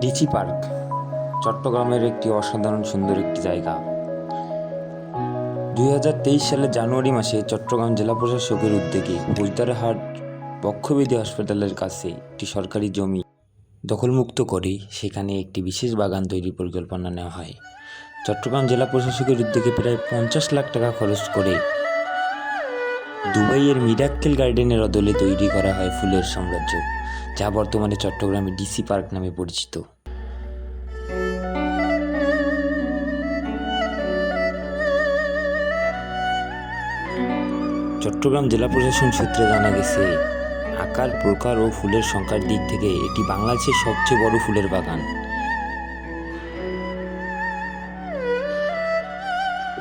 DC park চট্টগ্রামের একটি অসাধারণ সুন্দর একটি জায়গা। দুই হাজার তেইশ সালের জানুয়ারি মাসে চট্টগ্রাম জেলা প্রশাসকের উদ্যোগে ফৌজদারহাট বক্ষবিধি হাসপাতালের কাছে একটি সরকারি জমি দখলমুক্ত করে সেখানে একটি বিশেষ বাগান তৈরির পরিকল্পনা নেওয়া হয়। চট্টগ্রাম জেলা প্রশাসকের উদ্যোগে প্রায় পঞ্চাশ লাখ টাকা খরচ করে দুবাইয়ের মিরাক্কেল গার্ডেনের অদলে তৈরি করা হয় ফুলের সাম্রাজ্য, যা বর্তমানে চট্টগ্রামে ডিসি পার্ক নামে পরিচিত। চট্টগ্রাম জেলা প্রশাসন সূত্রে জানা গেছে, আকার, প্রকার ও ফুলের সংখ্যার দিক থেকে এটি বাংলাদেশের সবচেয়ে বড় ফুলের বাগান।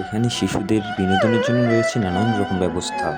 এখানে শিশুদের বিনোদনের জন্য রয়েছে নানান রকম ব্যবস্থা।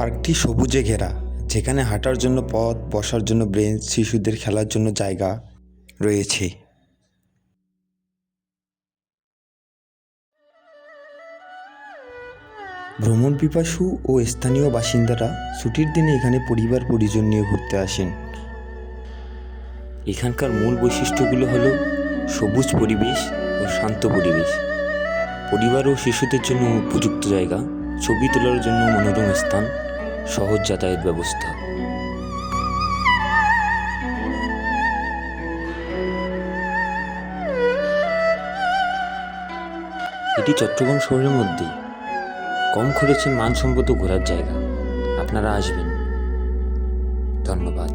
পার্কটি সবুজে ঘেরা, যেখানে হাঁটার জন্য পথ, বসার জন্য ব্রেঞ্চ, শিশুদের খেলার জন্য জায়গা রয়েছে। ভ্রমণ পিপাসু ও স্থানীয় বাসিন্দারা ছুটির দিনে এখানে পরিবার পরিজন নিয়ে ঘুরতে আসেন। এখানকার মূল বৈশিষ্ট্যগুলো হল সবুজ পরিবেশ ও শান্ত পরিবেশ। পরিবার ও শিশুদের জন্য উপযুক্ত জায়গা, ছবি তোলার জন্য মনোরম স্থান সহজ যাতায়াত ব্যবস্থা। এটি চট্টগ্রাম শহরের মধ্যে কম খরচে মানসম্মত ঘোরার জায়গা। আপনারা আসবেন। ধন্যবাদ।